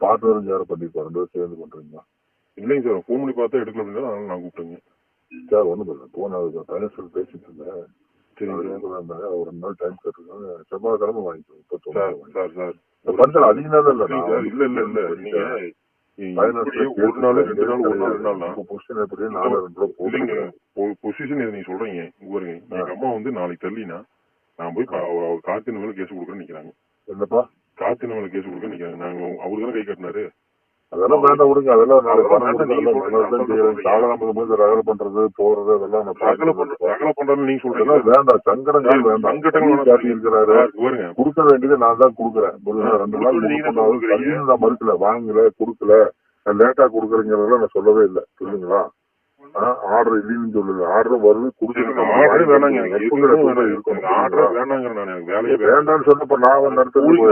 பார்ட்னரும் யாரும் பண்ணிருப்பாரு. ரெண்டு பேரும் சேர்ந்து பண்றீங்களா இல்லைங்க சார் ஃபோன் பண்ணி பார்த்தா எடுக்கல அப்படின்னா அதனால நான் கூப்பிட்டேங்க. சார் ஒண்ணும் இல்லை. போன அதுக்கு ஃபைனான்சியல் பேசிட்டு இருந்தேன். அவர் சார் இருந்தாங்க ஒரு ரெண்டு நாள் டைம் கேட்டிருக்காங்க. செவ்வாய்க்கிழமை வாங்கிக்கோங்க இப்போ சார் சார் சார் பண்றேன் அதிக நாள் இல்ல சார் இல்ல இல்ல இல்ல. நீங்க இப்படியே ஒரு நாள் ரெண்டு நாள் ஒரு நாள் ரெண்டு நாள்னா பொசிஷன் எப்படி? நாலு ரெண்டு ரூபா போடுங்க பொசிஷன் இதை நீங்க சொல்றீங்க. பாருங்க. எங்க அம்மா வந்து நாளைக்கு தள்ளினா நான் போய் கா- அவ- அவ காத்தின மேல கேஸ் கொடுக்குறேன்னு நிக்கிறாங்க. என்னப்பா? காத்தின மேல கேஸ் கொடுக்க நிக்கிறாங்க நாங்க அவரு தானே கை கட்டினாரு. அதெல்லாம் வேண்டாம் விடுங்க. அதெல்லாம் ரகலை பண்றது போறது அதெல்லாம் நான் ரகலை பண்ற பார்க்கணும் ரகலை பண்றாருன்னு நீங்க சொல்றீங்க. வேண்டாம். சங்கடங்கள் வேண்டாம். சங்கடங்கள். காட்டி இருக்கிறாரு. கொடுக்க வேண்டியது நான் தான் கொடுக்குறேன்? ரெண்டு நாள் நான் மறுக்கல. வாங்கல கொடுக்கல. லேட்டா கொடுக்குறேங்கிறதெல்லாம் நான் சொல்லவே இல்லை. புரியுதுங்களா ஆர்டர் இல்லைன்னு சொல்லுங்க. ஆர்டர் வருது கொடுக்குறேன் ஆர்டரே வேணாங்க. ஆர்டரே வேணாங்க நான். எனக்கு வேலையே வேண்டாம் வேண்டாம்னு சொன்னப்ப நான் வந்து கூலிக்கு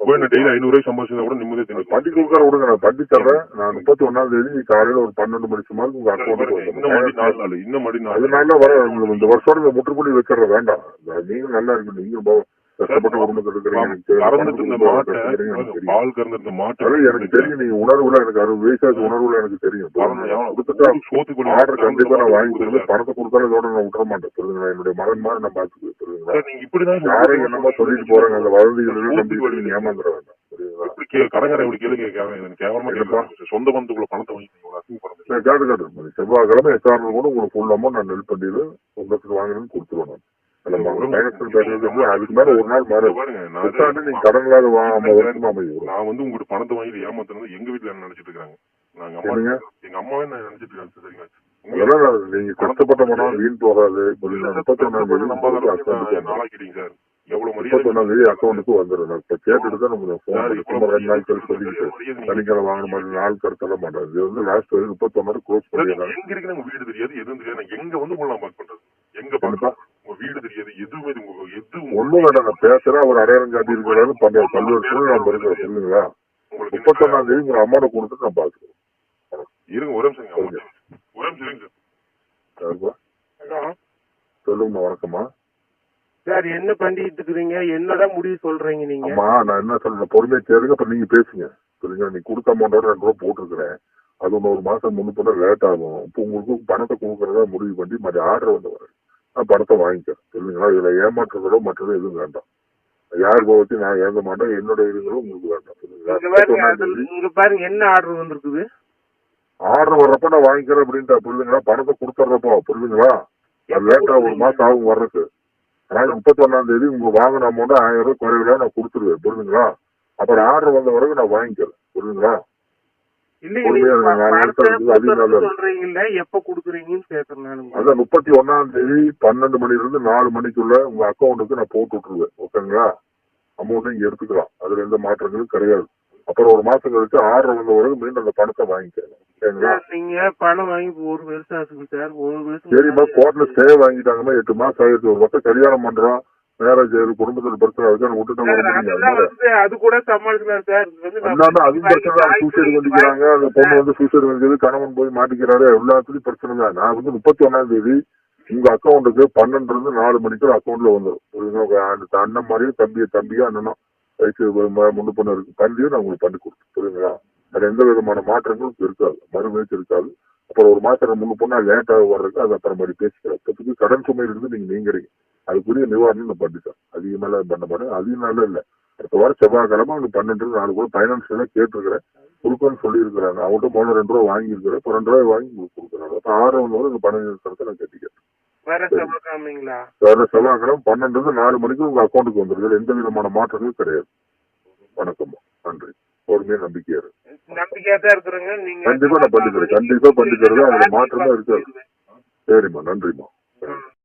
போய் நான் டெய்லி ஐநூறு ரூபாய் சம்பாதிச்சா கூட நிம்மதியா தெரியும் பட்டி கொடுக்குற விடுங்க நான் பட்டி தர்றேன். நான் முப்பத்தி ஒன்னாம் தேதி காலையில ஒரு பன்னெண்டு மணி சுமார் உங்க அக்கௌண்ட்டுக்கு இன்னும் மறுபடி நாலு நாள் இன்னும் மறுபடி நாலு அதனால வர இந்த- இந்த வருஷம் முற்றுப்புள்ளி வைக்கிற வேண்டாம். நீங்க நல்லா இருக்கு நீங்க கஷ்டப்பட்ட எனக்கு தெரியும். பால் கறந்துட்டு இருந்த மாட்டை எனக்கு தெரியும் நீங்க உணர்வுல எனக்கு அறுபது வயசாச்சு உணர்வுல எனக்கு தெரியும். ஆர்டர் கண்டிப்பா நான் வாங்கி கொடுத்து பணத்தை கொடுத்தாலும் இதோட நான் விட்டுற மாட்டேன். என்னுடைய மகன் மாதிரி நான் நீங்க இப்படிதான் யாரும் என்னமோ சொல்லிட்டு போறாங்க. அந்த நம்பிட்டு நீங்க ஏமாந்துட வேண்டாம். புரியுதுங்களா இப்படி கேளுங்க கேவலம் கேட்கலாம் சொந்த பந்தத்துக்குள்ள பணத்தை வாங்கி காட்டு காட்டு. செவ்வாய்க்கிழமை எக்காரணம் கூட உங்களுக்கு ஃபுல் அமௌண்ட் நான் நெல் பண்டியில் உங்களுக்கு வாங்கணும்னு கொடுத்துருவேன் நான். நம்ம அதுக்கு மேல ஒரு நாள் மாறு. இங்க பாருங்க நான் புத்தாண்டு நீங்க கடன் இல்லாத நான் வந்து உங்ககிட்ட பணத்தை வாங்கி ஏமாத்துறது எங்க வீட்டுல என்ன நினைச்சிட்டு இருக்காங்க? நாங்க அம்மா? எங்க அம்மாவே நான் நினைச்சிட்டு இருக்காங்க சரிங்களா நீங்க கஷ்டப்பட்ட பணம் வீண் போகாது. முப்பத்தி ஒன்னாம் நாளாக்கிட்டீங்க சார். எவ்வளவு முப்பத்தி ஒன்னாம் தேதி அக்கௌண்ட்டுக்கு வந்துடும் இப்ப கேட்டுட்டு தான் நம்ம ரெண்டு நாள் கழிச்சு சொல்லிக்கிட்டு. சனிக்கிழமை வாங்கின மாதிரி நாள் கடத்தல மாட்டேன் இது வந்து லாஸ்ட் வரைக்கும் முப்பத்தி க்ளோஸ் பண்ணிடுறாங்க எங்க இருக்கு உங்க வீடு தெரியாது எதுவும் தெரியாது எங்க வந்து உங்களை நான் பார்க் பண்றது? எங்க என்னப்பா? வீடு தெரியாது எதுவுமே எதுவும் ஒண்ணும் வேண்டாம் நான் பேசுறேன் அவர் அடையாளம் காட்டி இருக்கிறாரு பண்ற பல்வேறு சூழ்நிலை நம்ம இருக்கிறோம் புரியுதுங்களா உங்களுக்கு முப்பத்தி ஒன்னாம் தேதி உங்க அமௌண்ட் கொடுத்துட்டு நான் பாத்துக்கிறேன் இருங்க ஒரு நிமிஷம். ஒரு நிமிஷம். இருங்க. சொல்லுங்கம்மா வணக்கம்மா. சார் என்ன பண்ணிட்டு இருக்கிறீங்க? என்னதான் முடிவு சொல்றீங்க நீங்க? அம்மா நான் என்ன சொல்றேன் பொறுமையை கேளுங்க அப்ப நீங்க பேசுங்க. சரிங்களா நீ கொடுத்த அமௌண்டோட ரெண்டு ரூபா போட்டிருக்கிறேன். அது ஒன்று ஒரு மாசம் முன்னு பண்ண லேட் ஆகும். இப்போ உங்களுக்கு பணத்தை கொடுக்கறதா முடிவு பண்ணி மற்ற ஆர்டர் வந்து வரேன் நான் பணத்தை வாங்கிக்கிறேன் சரிங்களா இதுல ஏமாற்றுறதோ மற்றது எதுவும் வேண்டாம். யார் பற்றி நான் ஏங்க மாட்டேன். என்னோட இதுகளும் உங்களுக்கு வேண்டாம். பாருங்க முப்பத்தொன்னாம் என்ன ஆர்டர் வந்திருக்குது? ஆர்டர் வர்றப்ப நான் வாங்கிக்கிறேன் அப்படின்ட்டு புரியுதுங்களா? பணத்தை கொடுத்துட்றப்போ புரியுதுங்களா? அது லேட்டா ஒரு மாசம் ஆகும் வர்றதுக்கு. அதனால முப்பத்தி ஒன்னாம் தேதி உங்க வாங்கின அமௌண்ட் ஆயிரம் ரூபாய் குறைவில நான் கொடுத்துருவேன் புரியுதுங்களா? அப்புறம் ஆர்டர் வந்த பிறகு நான் வாங்கிக்கிறேன் புரியுதுங்களா? சொல்றீங்கல்ல எப்ப குடுக்குறீங்கன்னு கேக்குறேன் அதான் முப்பத்தி ஒன்னாம் தேதி பன்னெண்டு மணில இருந்து நாலு மணிக்குள்ள உங்க அக்கௌண்ட்டுக்கு நான் போட்டு விட்டுருவேன். ஓகேங்களா? அமௌண்ட் இங்க எடுத்துக்கலாம். அதுல எந்த மாற்றங்களும் கிடையாது. அப்புறம் ஒரு மாசம் கழிச்சு வந்த பிறகு மீண்டும் அந்த பணத்தை வாங்கிக்கிறேன். ஓகேங்களா? நீங்க பணம் வாங்கி ஒரு வருஷம் சார். ஒரு வருஷம் சரிம்மா கோர்ட்ல ஸ்டே வாங்கிட்டாங்கம்மா. எட்டு மாசம் ஆயிடுச்சு. ஒரு வருஷம் கல்யாணம் பண்றோம். மேரேஜ் குடும்பத்துல பிரச்சனை இருக்கு விட்டுட்டு வர அது கூட சமாளிக்கலாம் சார். பிரச்சனை சூசைடு பண்ணிக்கிறாங்க அந்த பொண்ணு வந்து சூசைடு பண்ணிக்கிறது கணவன் போய் மாட்டிக்கிறாரு. எல்லாத்துலயும் பிரச்சனை தான். நான் வந்து முப்பத்தி ஒன்னாம் தேதி உங்க அக்கௌண்ட்டுக்கு பன்னெண்டு இருந்து நாலு மணிக்குள்ள அக்கௌண்ட்ல வந்துடும் அண்ணன் மாதிரியும் தம்பியை தம்பியா அண்ணனும் வயசு முன்னு பொண்ணு இருக்கு. தம்பியும் நான் உங்களுக்கு பண்ணி கொடுத்து புரியுதுங்களா அது எந்த விதமான மாற்றங்களும் இருக்காது. மறுமேச்சு இருக்காது. அப்புறம் ஒரு மாசம் முன்னு பொண்ணா லேட்டாக வர்றதுக்கு அது அப்புறம் மாதிரி பேசிக்கிறேன். இப்போதைக்கு கடன் சுமை இருந்து நீங்க நீங்கிறீங்க. அதுக்குரிய நிவாரணம் நான் பண்ணிட்டேன் அதிகமெல்லாம் பண்ண மாட்டேன் அதிகம் நாள் இல்லை. அடுத்த வாரம் செவ்வாய்க்கிழமை அவனுக்கு பன்னெண்டு நாலு கூட எல்லாம் கேட்டிருக்கிறேன். கொடுக்கணும்னு சொல்லியிருக்கிறாங்க. அவங்கள்ட்ட முதல்ல ரெண்டு ரூபா வாங்கியிருக்கிறேன். இப்போ ரெண்டு ரூபாய் வாங்கி உங்களுக்கு கொடுக்குறாங்க. அப்போ ஆறு வந்து இந்த பணம் இருக்கிறத நான் கட்டிக்கிறேன். வர வேற செவ்வாய்க்கிழமை பன்னெண்டு நாலு மணிக்கு உங்க அக்கௌண்ட்டுக்கு வந்துருது எந்த விதமான மாற்றங்களும் கிடையாது. வணக்கம்மா நன்றி. பொறுமையா நம்பிக்கையா இருக்கு கண்டிப்பா நான் பண்ணிக்கிறேன். கண்டிப்பா பண்ணிக்கிறது அதுல மாற்றமே இருக்காது. சரிம்மா. நன்றிம்மா.